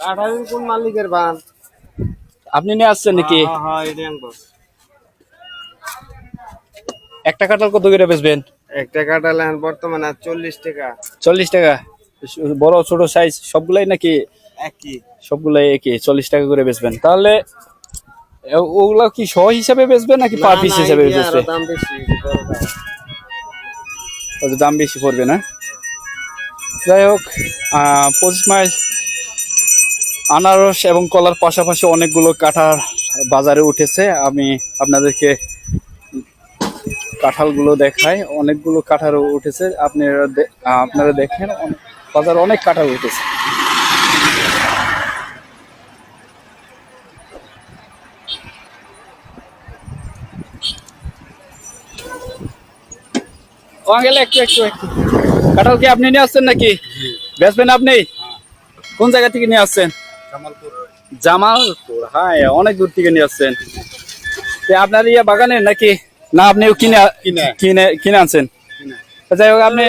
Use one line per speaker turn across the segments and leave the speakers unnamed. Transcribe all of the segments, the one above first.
কাঁঠাল কোন মালিকের বান?
আপনি নিয়ে আসছেন নাকি?
হ্যাঁ হ্যাঁ আনব।
একটা কাঁঠাল কত করে বেচবেন?
একটা কাঁঠাল এখন বর্তমানে চল্লিশ টাকা।
চল্লিশ টাকা? বড় ছোট সাইজ সবগুলাই নাকি?
একই।
সবগুলাই একই চল্লিশ টাকা করে বেচবেন। তাহলে ওগুলা কি শ হিসাবে বেচবেন নাকি পার পিস হিসাবে বেচবে
দাম বেশি
পড়বে না? যাই হোক পঁচিশ মাইল আনারস এবং কলার পাশাপাশি অনেকগুলো কাঁঠাল বাজারে উঠেছে। আমি আপনাদেরকে কাঁঠালগুলো দেখাই। অনেকগুলো কাঁঠাল উঠেছে। আপনারা আপনারা দেখেন বাজারে অনেক কাঁঠাল উঠেছে। গেলে একটু একটু একটু। কাঁঠাল কি আপনি নিয়ে আসছেন নাকি? বেচবেন আপনি? কোন জায়গা থেকে নিয়ে আসছেন? জামালপুর। হ্যাঁ অনেক দূর থেকে নিয়ে আসছেন। আপনার ইয়ে বাগানের নাকি? না আপনি কিনে
কিনে।
কিনে আনছেন। যাই হোক আপনি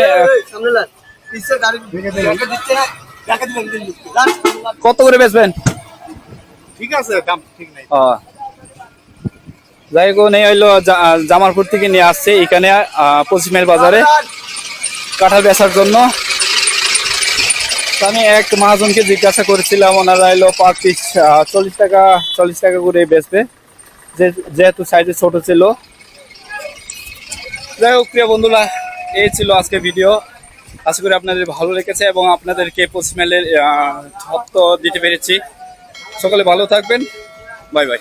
কত করে বেচবেন?
ঠিক আছে দাম ঠিক নাই।
ও। যাই হোক হইল জামালপুর থেকে নিয়ে আসছে এখানে পঁচিশ বাজারে। কাঁঠাল বেচার জন্য। আমি এক মহাজনকে জিজ্ঞাসা করেছিলাম, ওনারা এলো পার পিস চল্লিশ টাকা চল্লিশ টাকা করে বেচবে। যেহেতু সাইজে ছোট ছিল। যাই হোক, প্রিয় বন্ধুরা, এই ছিল আজকে ভিডিও আশা করি আপনাদের ভালো লেগেছে এবং আপনাদেরকে পঁচিশ মাইলের তথ্য দিতে পেরেছি। সকলে ভালো থাকবেন। Bye bye.